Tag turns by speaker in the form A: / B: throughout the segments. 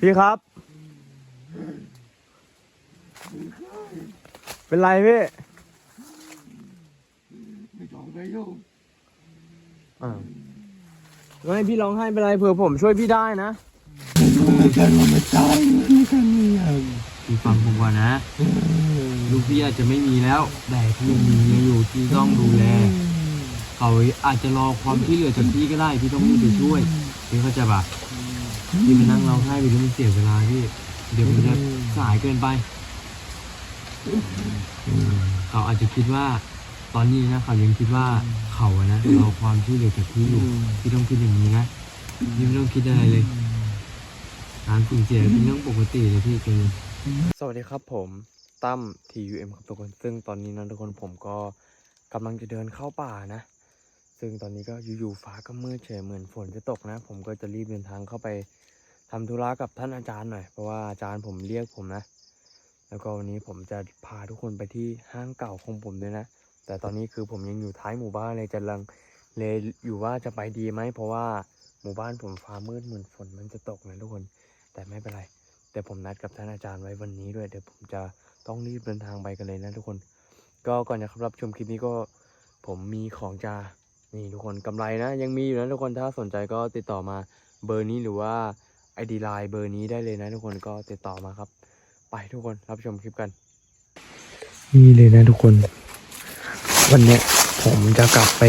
A: พี่ครับ เป็นไรพี่
B: ไม่ต้องไปยุ่ง
A: อ่าแล้วให้พี่ร้องไห้เป็นไรเผื่อผมช่วยพี่ได้นะ
B: ฉันว่าไม่ตายไม่กันเนี่ย
C: พี่ฟังผมก่อนนะ ลูกพี่อาจจะไม่มีแล้ว แต่พี่ยังมีเมียอยู่ที่ต้องดูแล เขาอาจจะรอความช่วยเหลือจากพี่ก็ได้ พี่ต้องรีบไปช่วยพี่เข้าใจปะ พี่มานั่งร้องไห้ไปด้วยมันเสียเวลาพี่ เดี๋ยวมันจะสายเกินไปเขาอาจจะคิดว่า ตอนนี้นะเขายังคิดว่าเขาอะนะเรอความช่วยเหลือจากพี่อยู่พี่ต้องคิดอย่างนี้นะพี่ไม่ต้องคิดอะไรเลยการสูญเสียเป็นเรื่องปกติเลยพี่เป็น
A: สวัสดีครับผมตั้ม TUM ครับทุกคน ซึ่งตอนนี้นะทุกคนผมก็กำลังจะเดินเข้าป่านะ ซึ่งตอนนี้ก็อยู่ๆฟ้าก็มืดเฉยเหมือนฝนจะตกนะ ผมก็จะรีบเดินทางเข้าไป ทำธุระกับท่านอาจารย์หน่อยเพราะว่าอาจารย์ผมเรียกผมนะ แล้วก็วันนี้ผมจะพาทุกคนไปที่ห้างเก่าของผมด้วยนะ แต่ตอนนี้คือผมยังอยู่ท้ายหมู่บ้านเลยจะลังเลยอยู่ว่าจะไปดีไหมเพราะว่าหมู่บ้านผมฟ้ามืดเหมือนฝนมันจะตกนะทุกคน แต่ไม่เป็นไรแต่ผมนัดกับท่านอาจารย์ไว้วันนี้ด้วยเดี๋ยวผมจะต้องรีบเดินทางไปกันเลยนะทุกคน ก็ก่อนจะรับชมคลิปนี้ก็ผมมีของจะนี่ทุกคนกำไรนะ ยังมีอยู่นะทุกคนถ้าสนใจก็ติดต่อมาเบอร์นี้หรือว่า ไอดีไลน์เบอร์นี้ได้เลยนะทุกคนก็ติดต่อมาครับ ไปทุกคนรับชมคลิปกัน นี่เลยนะทุกคน วันเนี้ยผมจะกลับไป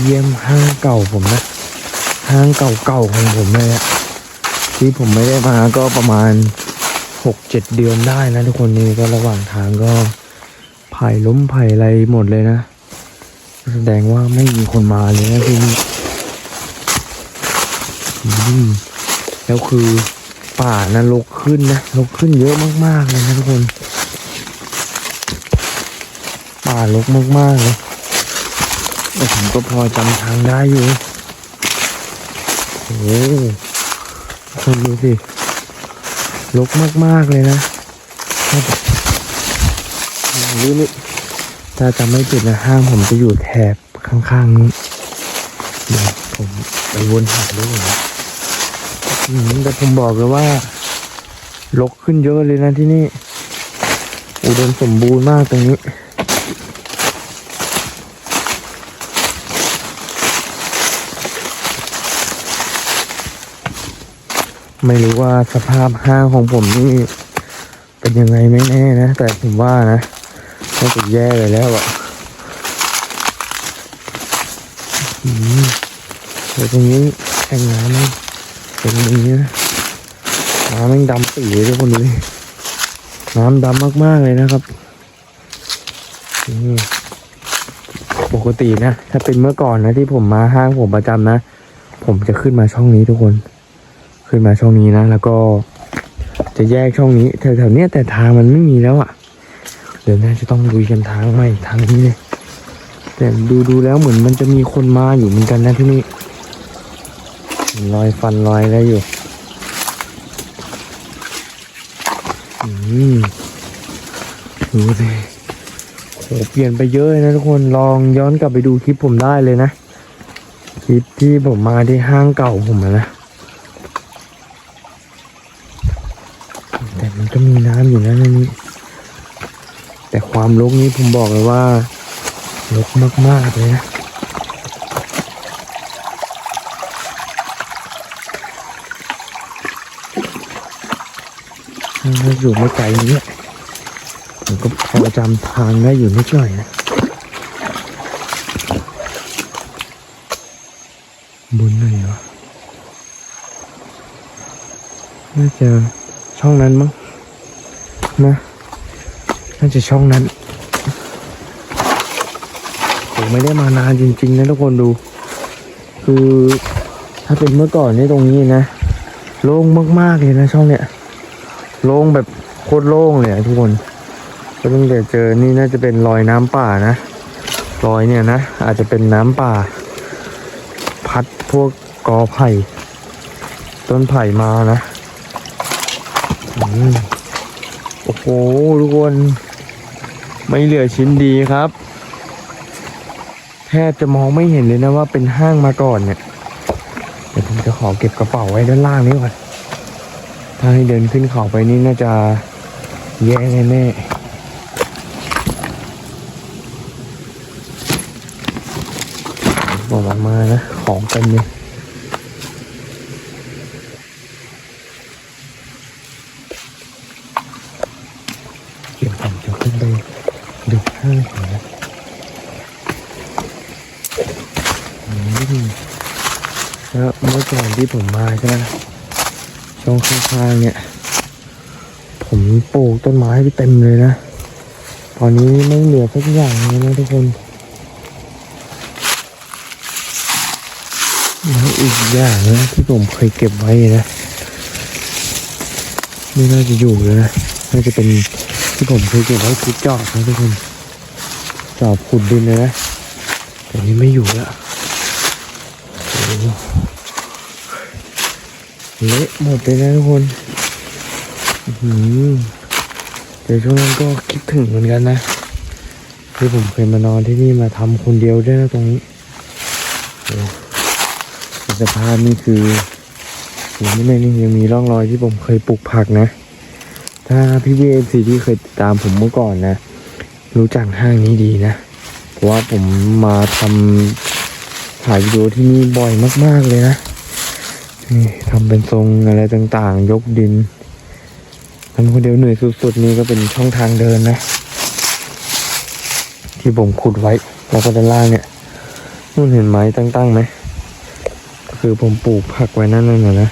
A: เยี่ยมห้างเก่าผมนะห้างเก่าๆของผมเลยอะที่ผมไม่ได้มาก็ประมาณหกเจ็ดเดือนได้นะทุกคนนี่ก็ระหว่างทางก็ไผ่ล้มไผ่อะไรหมดเลยนะ แสดงว่าไม่มีคนมาเลยนะที่นี่ แล้วคือป่านะรกขึ้นนะรกขึ้นเยอะมากๆเลยนะทุกคน ป่ารกมากๆเลยแต่ผมก็พอจำทางได้อยู่โอ้โหคนดูสิลกมากๆเลยนะถ้าแบบนี่นี่ถ้าจำไม่ผิดนะห้างผมจะอยู่แถบข้างๆนู้นเดี๋ยวผมไปวนหาดูก่อนะอืม แต่ผมบอกเลยว่าลกขึ้นเยอะเลยนะที่นี่ อุดมสมบูรณ์มากตรงนี้ ไม่รู้ว่าสภาพห้างของผมนี่ เป็นยังไงไม่แน่นะ แต่ผมว่านะน่าจะแย่เลยแล้วอะอืมเดี๋ยวตรงนี้แอ่งน้ำ เป็นอย่างนี้นะน้ำแม่งดำปีเลยทุกคนดูดิน้ำดำมากๆเลยนะครับนี่ปกตินะ ถ้าเป็นเมื่อก่อนนะที่ผมมาห้างผมประจำนะ ผมจะขึ้นมาช่องนี้ทุกคน ขึ้นมาช่องนี้นะ แล้วก็จะแยกช่องนี้แถวๆนี้แต่ทางมันไม่มีแล้วอะ่ะ เดี๋ยวน่าจะต้องลุยกันทางใหม่ทางนี้เลยแต่ดูดูแล้วเหมือนมันจะมีคนมาอยู่เหมือนกันนะที่นี่ รอยฟันรอยอะไรอยู่ อืมดูสิโหเปลี่ยนไปเยอะเลยนะทุกคนลองย้อนกลับไปดูคลิปผมได้เลยนะ คลิปที่ผมมาที่ห้างเก่าผมนะ แต่มันก็มีน้ำอยู่นะนนี้แต่ความรกนี้ผมบอกเลยว่ารกมากๆเลยนะ อยู่ไม่ไกลนี้ผมก็พอจำทางได้อยู่นิดหน่อยนะบนไหนวะน่าจะช่องนั้นมั้งนะน่าจะช่องนั้นผมไม่ได้มานานจริง ๆ นะทุกคนดู คือถ้าเป็นเมื่อก่อนนี่ตรงนี้นะโล่งมากๆเลยนะช่องเนี้ย โล่งแบบโคตรโล่งเลยอะทุกคนก็ต้องเดี๋ยวเจอนี่น่าจะเป็นรอยน้ำป่านะรอยเนี่ยนะอาจจะเป็นน้ำป่า พัดพวกกอไผ่ต้นไผ่มานะอืมโอ้โหทุกคนไม่เหลือชิ้นดีครับ แทบจะมองไม่เห็นเลยนะว่าเป็นห้างมาก่อนเนี่ยเดี๋ยวผมจะขอเก็บกระเป๋าไว้ด้านล่างนี้ก่อน ถ้าให้เดินขึ้นเขาไปนี่น่าจะแย่แน่ๆบอกออกมานะ ของเต็มเลยเดี๋ยวผมจะขึ้นไปดูข้างก่อนนะอืมแล้วเมื่อก่อนที่ผมมาใช่ไหม ช่องข้างๆเนี่ย ผมปลูกต้นไม้ไปเต็มเลยนะ ตอนนี้ไม่เหลือสักอย่างเลยนะทุกคนแล้วอีกอย่างนะที่ผมเคยเก็บไว้นะไม่น่าจะอยู่เลยนะน่าจะเป็นที่ผมเคยเก็บไว้คือจอบนะทุกคนจอบขุดดินเลยนะแต่นี้ไม่อยู่แล้วโอ้ เละหมดเลยนะทุกคนอื้อหือเดี๋ยวช่วงนั้นก็คิดถึงเหมือนกันนะ ที่ผมเคยมานอนที่นี่มาทำคนเดียวด้วยนะตรงนี้โอ้สภาพนี่คืออยังไม่นี่ยังมีร่องรอยที่ผมเคยปลูกผักนะ ถ้าพี่พีเอฟซีที่เคยติดตามผมเมื่อก่อนนะ รู้จักห้างนี้ดีนะ เพราะว่าผมมาทำถ่ายวิดีโอที่นี่บ่อยมาก ๆเลยนะ นี่ทำเป็นทรงอะไรต่างๆ ยกดินทำคนเดียวเหนื่อยสุดๆนี่ก็เป็นช่องทางเดินนะ ที่ผมขุดไว้แล้วก็ด้านล่างเนี่ยนู่นเห็นไม้ตั้งๆไหมคือผมปลูกผักไว้นั่นน่ะนะ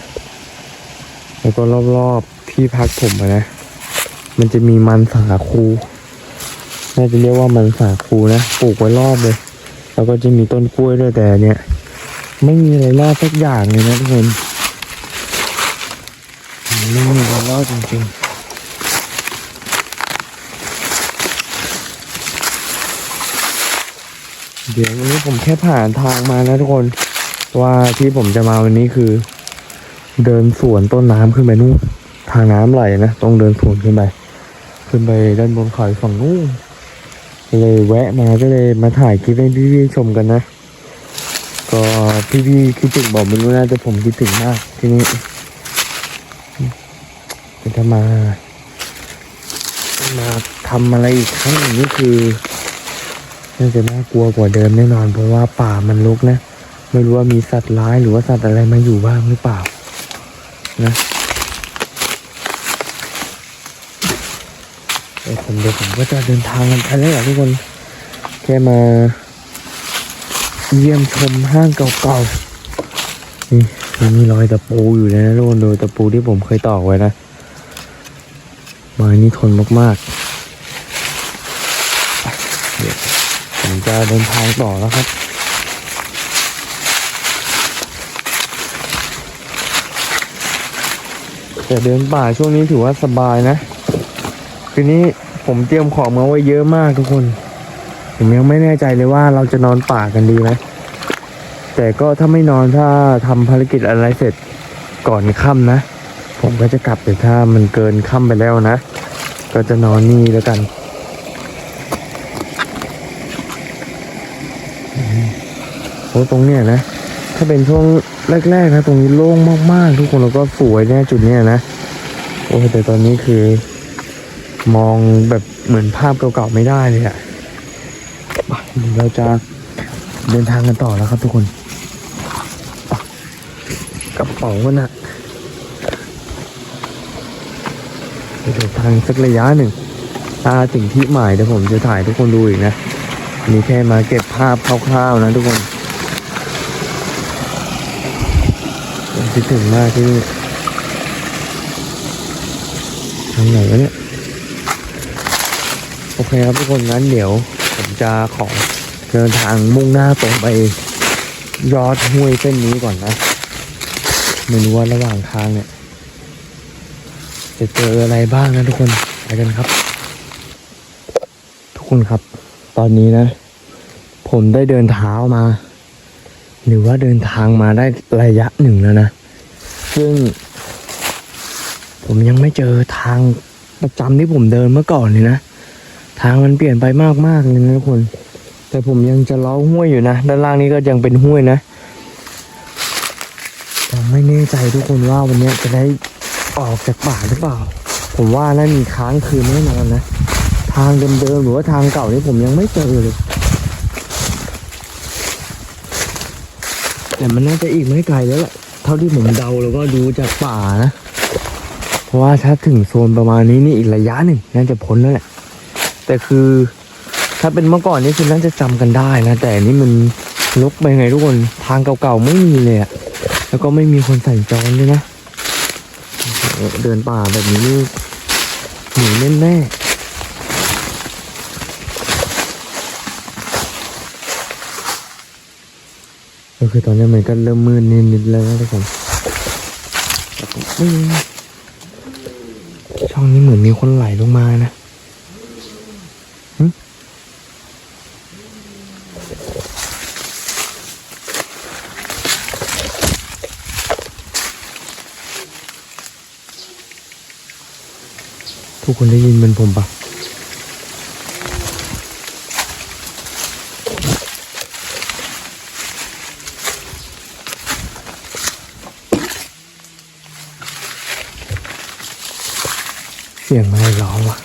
A: แล้วก็รอบๆที่พักผมนะ มันจะมีมันสาคูน่าจะเรียกว่ามันสาคูนะปลูกไว้รอบเลย แล้วก็จะมีต้นกล้วยด้วยแต่เนี่ย ไม่มีอะไรรอดสักอย่างเลยนะทุกคน ไม่มีอะไรอดจริงๆเดี๋ยววันนี้ผมแค่ผ่านทางมานะทุกคน ว่าที่ผมจะมาวันนี้คือ เดินสวนต้นน้ำขึ้นไปนู่นทางน้ำไหลนะต้องเดินสวนขึ้นไป ขึ้นไปด้านบนเขาอีกฝั่งนู่นเลยแวะมาก็เลยมาถ่ายคลิปให้พี่ๆชมกันนะ ก็พี่ๆคิดถึงบอกไม่รู้นะแต่ผมคิดถึงมากที่นี่ แต่ถ้ามา มาทำอะไรอีกครั้งนี่คือน่าจะน่ากลัวกว่าเดิมแน่นอน เพราะว่าป่ามันรกนะ ไม่รู้ว่ามีสัตว์ร้ายหรือว่าสัตว์อะไรมาอยู่บ้างหรือเปล่า นะเดี๋ยวผมเดี๋ยวผมก็จะเดินทางกันไปแล้วล่ะทุกคน แค่มา เยี่ยมชมห้างเก่าๆนี่มันมีรอยตะปูอยู่เลยนะทุกคนโดยตะปูที่ผมเคยตอกไว้นะ ไม้นี่ทนมากๆเดี๋ยวผมจะเดินทางต่อแล้วครับแต่เดินป่าช่วงนี้ถือว่าสบายนะ คืนนี้ผมเตรียมของมาไว้เยอะมากทุกคน ผมยังไม่แน่ใจเลยว่าเราจะนอนป่ากันดีไหมแต่ก็ถ้าไม่นอนถ้าทำภารกิจอะไรเสร็จก่อนค่ำนะ ผมก็จะกลับแต่ถ้ามันเกินค่ำไปแล้วนะ ก็จะนอนนี่แล้วกัน โอ้ตรงเนี้ยนะ ถ้าเป็นช่วงแรกๆนะ ตรงนี้โล่งมากๆ ทุกคนแล้วก็สวยแน่จุดเนี้ยนะ โอ้แต่ตอนนี้คือ มองแบบเหมือนภาพเก่าๆไม่ได้เลยอะเราจะเดินทางกันต่อแล้วครับทุกคน กระเป๋าก็หนักดี๋ยว เดินทางสักระยะหนึ่งถ้าถึงที่หมายเดี๋ยวผมจะถ่ายทุกคนดูอีกนะอันนี่แค่มาเก็บภาพคร่าวๆนะทุกคนคิดถึงมากที่นี่ทางไหนวะเนี่ย โอเคครับทุกคนงั้นเดี๋ยว ผมจะขอเดินทางมุ่งหน้าตรงไปยอดห้วยเส้นนี้ก่อนนะไม่รู้ว่าระหว่างทางเนี่ย จะเจออะไรบ้างนะทุกคนไปกันครับ ทุกคนครับ ตอนนี้นะ ผมได้เดินเท้ามา หรือว่าเดินทางมาได้ระยะหนึ่งแล้วนะ ซึ่ง ผมยังไม่เจอทางประจำที่ผมเดินเมื่อก่อนเลยนะทางมันเปลี่ยนไปมากๆเลยนะทุกคน แต่ผมยังจะล้อห้วยอยู่นะ ด้านล่างนี้ก็ยังเป็นห้วยนะแต่ไม่แน่ใจทุกคนว่าวันนี้จะได้ ออกจากป่าหรือเปล่า ผมว่าน่ามีค้างคืนแน่นอนนะ ทางเดิมๆหรือว่าทางเก่านี่ผมยังไม่เจอเลย แต่มันน่าจะอีกไม่ไกลแล้วแหละ เท่าที่ผมเดาแล้วก็ดูจากป่านะ เพราะว่าถ้าถึงโซนประมาณนี้นี่อีกระยะหนึ่งน่าจะพ้นแล้วแหละ แต่คือถ้าเป็นเมื่อก่อนนี่คือน่าจะจำกันได้นะ แต่นี่มันลกไปไงทุกคน ทางเก่าๆไม่มีเลยอะแล้วก็ไม่มีคนใส่จรด้วยนะ เดินป่าแบบนี้นี่หนีแน่ๆก็คือตอนนี้มันก็เริ่มมืดนิดๆแล้วนะทุกคนช่องนี้เหมือนมีคนไหลลงมานะ คุณได้ยินมันผมปะเสียงอะไรร้องวะ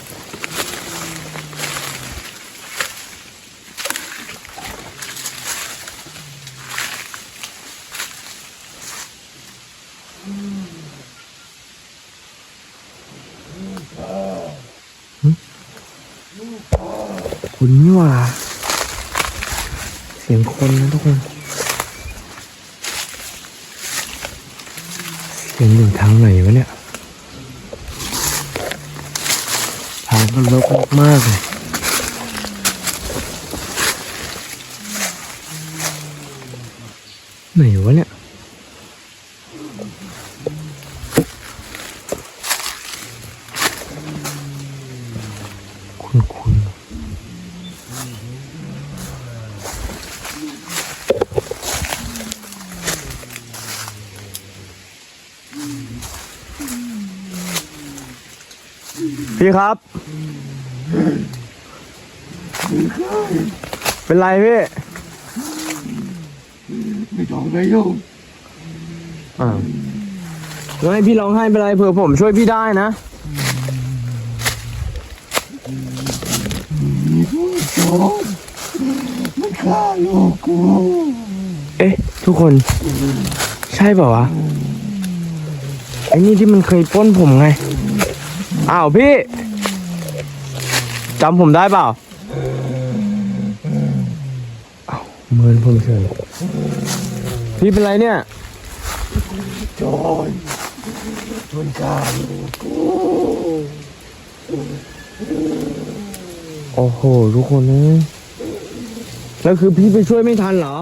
A: คุณนี่ว่า เสียงคนนะทุกคน เสียงอยู่ทางไหนวะเนี่ย ทางมันรกมากๆเลยไหนวะเนี่ยคุณคุณ พี่ครับ เป็นไรพี่
B: ไม่ต้องไปยุ่ง
A: อ่าวแล้วให้พี่ร้องไห้เป็นไรเผื่อผมช่วยพี่ได้นะ
B: มีผู้โจรมันฆ่าลูกกู
A: เอ๊ะ ทุกคน ใช่เปล่าวะไอ้นี่ที่มันเคยปล้นผมไง อ้าวพี่จำผมได้เปล่าอ้าวเมินผมเฉยพี่เป็นไรเนี่ย
B: โจรมันฆ่าลูกกู
A: โอ้โหทุกคนเอ้ยแล้วคือพี่ไปช่วยไม่ทันเหรอ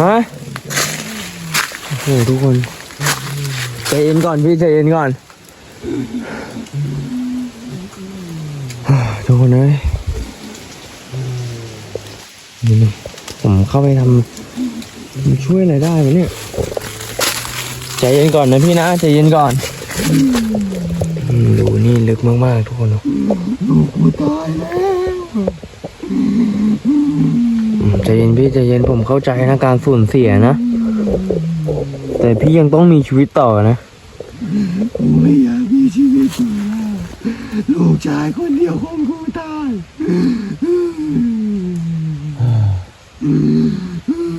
A: ฮะ โอ้โหทุกคนใจเย็นก่อนพี่ใจเย็นก่อน ทุกคนเอ้ยนี่นี่ผมเข้าไปทำช่วยอะไรได้ไหมเนี่ยใจเย็นก่อนนะพี่นะใจเย็นก่อนดูนี่ลึกมากๆทุกคนนอะ
B: ลูกกูตายแล้ว
A: ใจเย็นพี่ใจเย็นผมเข้าใจนะการสูญเสียนะ แต่พี่ยังต้องมีชีวิตต่อนะ
B: ไม่อยาก ชีวิตอยู่แล้วลูกชายคนเดียวของกูตาย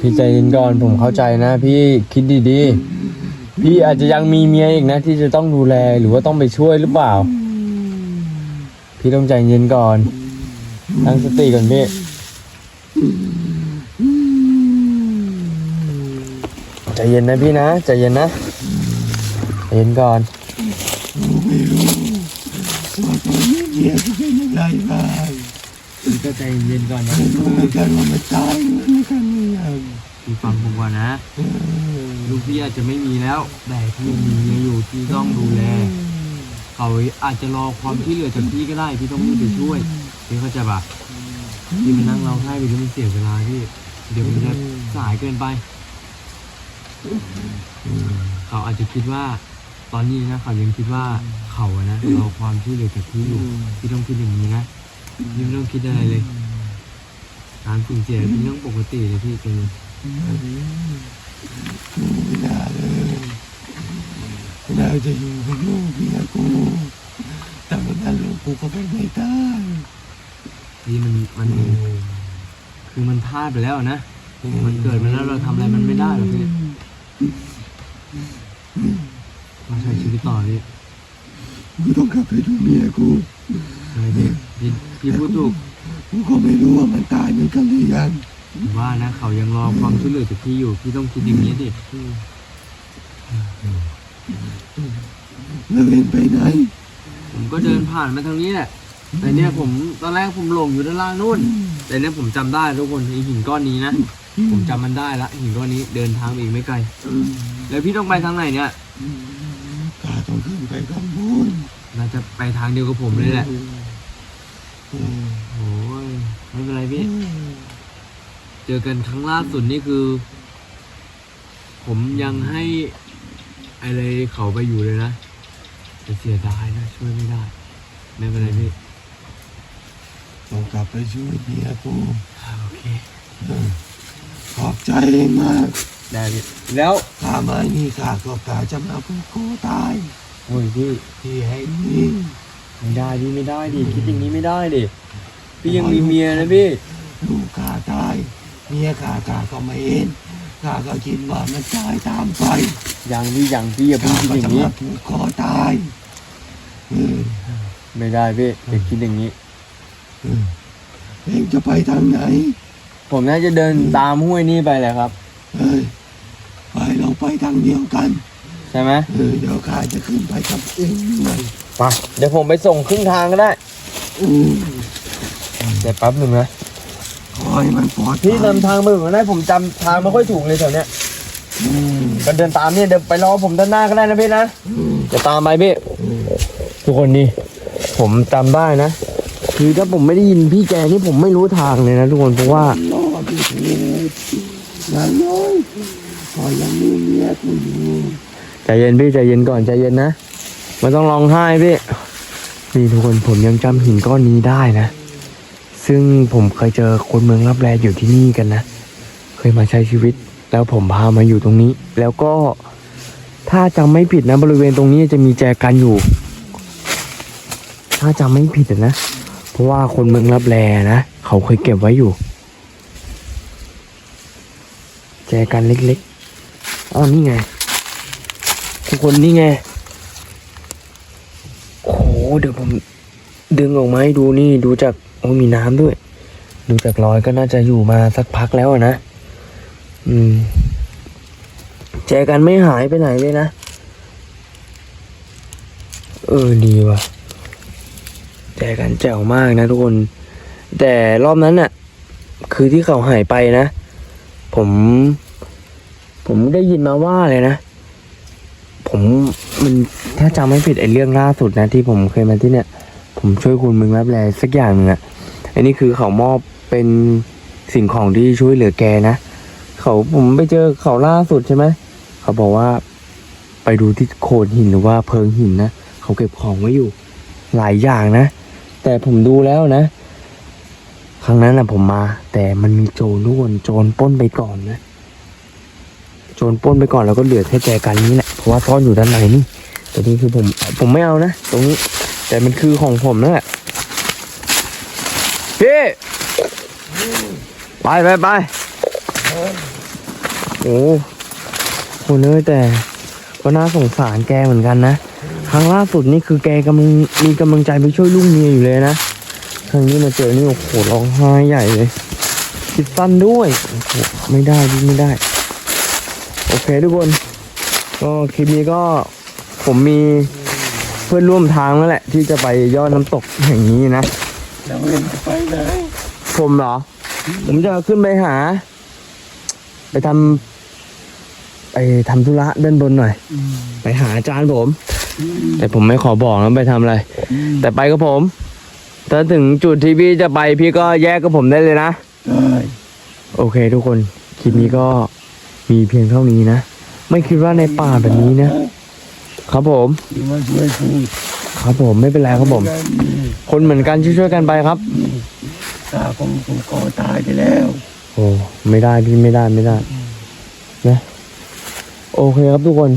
A: พี่ใจเย็นก่อนผมเข้าใจนะ พี่คิดดีๆ พี่อาจจะยังมีเมียอีกนะ ที่จะต้องดูแลหรือว่าต้องไปช่วยหรือเปล่า พี่ต้องใจเย็นก่อนตั้งสติก่อนพี่ใจเย็นนะพี่นะใจเย็นนะเย็นก่อน
B: กูไม่รู้ว่าตอนนี้เมียกูเป็นยังไงบ้าง
C: พี่ ก็ใจเย็นก่อนนะ
B: ไม่รู้เหมือนกันว่ามันตายเหมือนกันหรือยัง
C: พี่ฟังผมก่อนนะ ลูกพี่อาจจะไม่มีแล้ว แต่พี่มีเมียอยู่ที่ต้องดูแล เขาอาจจะรอความที่เหลือจากพี่ก็ได้ พี่ต้องรีบไปช่วย พี่เข้าใจปะพี่มานั่งร้องไห้ไปแล้วมันเสียเวลาพี่ เดี๋ยวมันจะสายเกินไป เขาอาจจะคิดว่า ตอนนี้นะเขายังคิดว่าเขาอะนะรอความที่เหลือจากพี่อยู่ พี่ต้องคิดอย่างนี้นะ พี่ไม่ต้องคิดอะไรเลย การสูญเสียเป็นเรื่องปกติเลยพี่เป็น
B: ไม่น่าเลยไม่น่าจะอยู่กับลูกเมียกูแต่ไม่งั้นลูกกูก็เป็นไม่ได้
A: พี่มันมันคือมันพลาดไปแล้วนะ มันเกิดมาแล้วเราทำอะไรมันไม่ได้หรอกพี่มาใช้ชีวิตต่อพี่
B: กูต้องกลับไปดูเมียกู
A: ใช่ พี่พี่พี่พูดถูก
B: กูก็ไม่รู้ว่ามันตายเหมือนกันหรือยัง
A: ผมว่านะเขายังรอความช่วยเหลือจากพี่อยู่พี่ต้องคิดอย่างนี้ดิ
B: แล้วเองไปไหน
A: ผมก็เดินผ่านมาทางนี้แหละ แต่เนี่ยผมตอนแรกผมหลงอยู่ด้านล่างนู่น แต่เนี่ยผมจำได้ทุกคนไอหินก้อนนี้นะ ผมจำมันได้ละหินก้อนนี้เดินทางไปอีกไม่ไกล แล้วพี่ต้องไปทางไหนเนี่ย
B: ข้าต้องขึ้นไปข้างบน
A: น่าจะไปทางเดียวกับผมเลยแหละ โอ้ยไม่เป็นไรพี่ เจอกันครั้งล่าสุดนี่คือ ผมยังให้อะไรเขาไปอยู่เลยนะแต่เสียดายนะช่วยไม่ได้ ไม่เป็นไรพี่
B: ต้องกลับไปช่วยเมียกู
A: อ่าโอเค
B: ขอบใจเองมาก
A: ได้พี่ แล้ว
B: ข้ามานี่ข้าก็กาจะมาพูดกูตาย
A: โอ้ยพี่
B: ที่แห่งนี้
A: ไม่ได้พี่ไม่ได้ดิคิดอย่างนี้ไม่ได้ดิพี่ยังมีเมียนะพี่
B: ลูกข้าตาย เมียข้าข้าก็ไม่เห็นข้าก็คิดว่ามันตายตามไป
A: ยังพี่ยังพี่อย่าเพิ่ง
B: ข้า
A: คิด
B: ก็
A: อย่า
B: จะ
A: งนี้
B: มาผูกคอตายเออ
A: ไม่ได้พี่อย่าคิดอย่างนี้
B: เออเองจะไปทางไหน
A: ผมน่าจะเดินตามห้วยนี้ไปแหละครับ
B: เอ้ยไปเราไปทางเดียวกัน
A: ใช่ไหม
B: เออเดี๋ยวข้าจะขึ้นไปกับเองด้วย
A: ไปเดี๋ยวผมไปส่งครึ่งทางก็ได้
B: อืม
A: เดี๋ยวแป๊บหนึ่งนะ
B: ขอให้มันปลอดภัย
A: พี่นำทางไปก่อนได้ผมจำทางไม่ค่อยถูกเลยแถวเนี้ย
B: อืม
A: ก็เดินตามเนี่ยเดี๋ยวไปรอผมด้านหน้าก็ได้นะพี่นะ
B: อืม
A: จะตามไปพี่
B: อืม
A: ทุกคนนี่ผมจำได้นะคือถ้าผมไม่ได้ยินพี่แกนี่ผมไม่รู้ทางเลยนะทุกคนเพราะว่า
B: รอพี่เถิดอย่างน้อยก็ยังมีเมียกูอยู่
A: ใจเย็นพี่ใจเย็นก่อนใจเย็นนะ ไม่ต้องร้องไห้พี่นี่ทุกคนผมยังจำหินก้อนนี้ได้นะ ซึ่งผมเคยเจอคนเมืองรับแลอยู่ที่นี่กันนะ เคยมาใช้ชีวิต แล้วผมพามาอยู่ตรงนี้ แล้วก็ถ้าจำไม่ผิดนะบริเวณตรงนี้จะมีแจกันอยู่ ถ้าจำไม่ผิดนะ เพราะว่าคนเมืองรับแลนะ เขาเคยเก็บไว้อยู่ แจกันเล็กๆอ๋อนี่ไงทุกคนนี่ไง เดี๋ยวผมดึงออกมาให้ดูนี่ดูจากโอ้มีน้ำด้วย ดูจากรอยก็น่าจะอยู่มาสักพักแล้วนะ อืมแจกันไม่หายไปไหนเลยนะ เออดีว่ะแจกันแจ๋วมากนะทุกคน แต่รอบนั้นน่ะ คือที่เขาหายไปนะ ผม ผมได้ยินมาว่าเลยนะ ผมมันถ้าจำไม่ผิดไอ้เรื่องล่าสุดนะที่ผมเคยมาที่เนี่ย ผมช่วยคุณมึงรับแลสักอย่างหนึงอะอันนี้คือเขามอบเป็นสิ่งของที่ช่วยเหลือแกนะเขาผมไปเจอเขาล่าสุดใช่ไหมเขาบอกว่า ไปดูที่โขดหินหรือว่าเพิงหินนะเขาเก็บของไว้อยู่ หลายอย่างนะแต่ผมดูแล้วนะ ครั้งนั้นนะผมมา แต่มันมีโจรทุกคนโจรปล้นไปก่อนนะ โจรปล้นไปก่อนแล้วก็เหลือแค่แจกันนี้แหละ ว่าซ่อนอยู่ด้านในนี่แต่นี่คือผมผมไม่เอานะตรงนี้ แต่มันคือของผมนั่นแหละพี่ไปไปไปโอ้โหเนยแต่ก็น่าสงสารแกเหมือนกันนะครั้งล่าสุดนี่คือแกกำลังมีกำลังใจไปช่วยลูกเมียอยู่เลยนะครั้งนี้มาเจอนี่โอ้โหร้องไห้ใหญ่เลยคิดสั้นด้วยโอ้โหไม่ได้ไม่ได้ โอเคทุกคน ก็คลิปนี้ก็ผมมีเพื่อนร่วมทางแล้วแหละ ที่จะไปยอดน้ำตกแห่งนี้นะ
B: แล้วเองจะไปไหน
A: ผมเหรอ ผมจะขึ้นไปหา ไปทำไปทำธุระด้านบนหน่อย ไปหาอาจารย์ผม แต่ผมไม่ขอบอกนะไปทำอะไร แต่ไปกับผมถ้าถึงจุดที่พี่จะไปพี่ก็แยกกับผมได้เลยนะ
B: ได้
A: โอเคทุกคน คลิปนี้ก็มีเพียงเท่านี้นะ ไม่คิดว่าในป่าแบบนี้นะครับผม
B: ที่มาช่วยพูด
A: ครับผมไม่เป็นไรครับผม คนเหมือนกันช่วยๆกันไปครับ
B: ข้าคงถูกคอตายไปแล้ว
A: โอ้ไม่ได้พี่ไม่ได้ไม่ได้นะโอเคครับทุกคน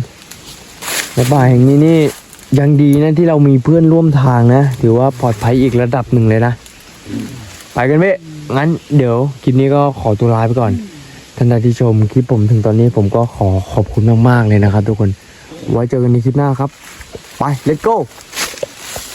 A: ในในป่าแห่งนี้นี่ยังดีนะที่เรามีเพื่อนร่วมทางนะถือว่าปลอดภัยอีกระดับหนึ่งเลยนะ ไปกันเว้ยงั้นเดี๋ยวคลิปนี้ก็ขอตัวลาไปก่อน ท่านใดที่ชมคลิปผมถึงตอนนี้ผมก็ขอขอบคุณมากๆเลยนะครับทุกคน ไว้เจอกันในคลิปหน้าครับ ไป let's go